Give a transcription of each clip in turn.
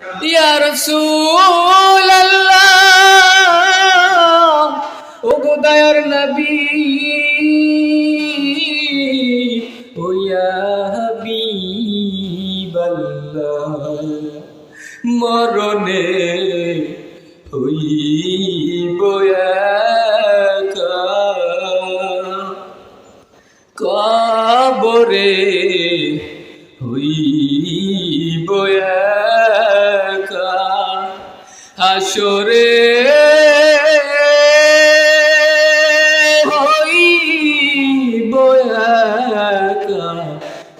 ইয়া রাসূলাল্লাহ ও গো দয়ার নবী ও ইয়া হাবিবাল্লাহ মরণে হইব একা। কবরে হাসরে হইব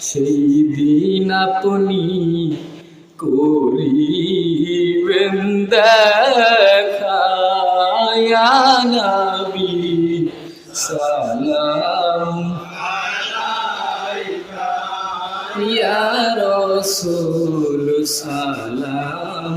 সেই দিন আপনি করিবেন দেখা। নবী সালাম ইয়া রাসূল সালাম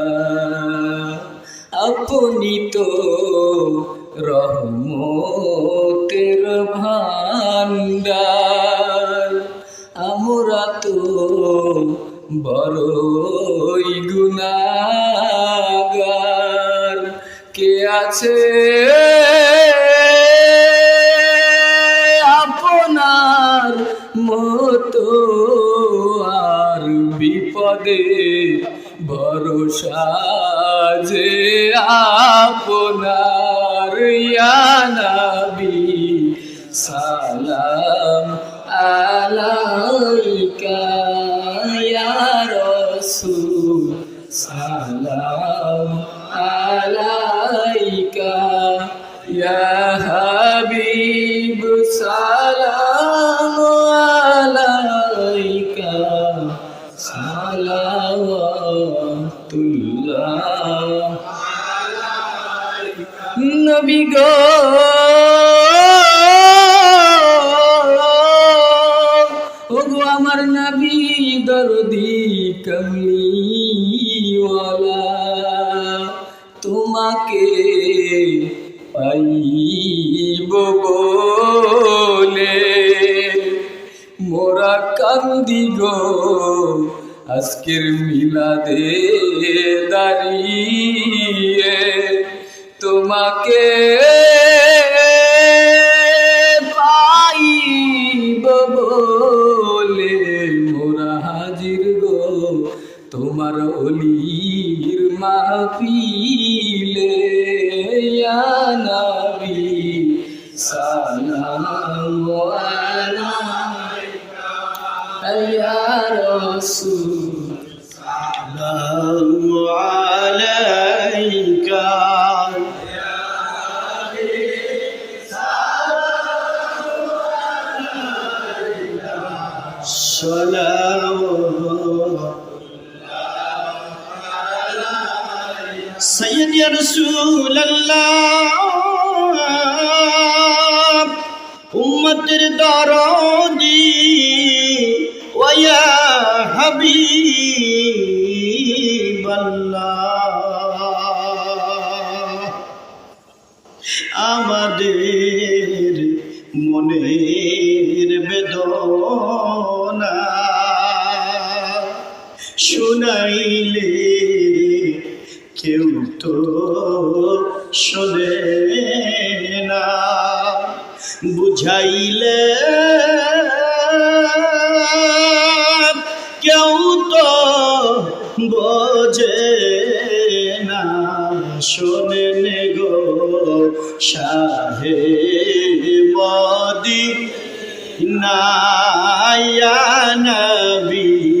আপনি তো রহমতের ভান্ডার আমরা তো বড়ই গুনাগার কে আছে? আপনার মতো আর বিপদে ভরসা যে আপনার ইয়ানাবি। সালাম আলাইকা ইয়া রাসূল। সালাম আলাইকা ইয়া হাবিব। সালাম নবী গো। ওগো আমার নবী দরদি কমলিওয়ালা, তোমাকে পাইব বলে। মোরা কান্দি গো আজকের মিলাদে দাঁড়িয়ে। তোমাকে পাইব বলে মোরা হাজির গো। তোমার অলির ইয়া নবী সালাম আলাইকা ইয়া রাসূল। سلام سيد يا رسول الله উম্মতের দরদি ওয়া হাবিবাল্লাহ আমাদের মনের শুনাইলে কেউ তো শোনে না। বুঝাইলে কেউ তো বোঝে না। শোনে গো শাহে মদি নবী।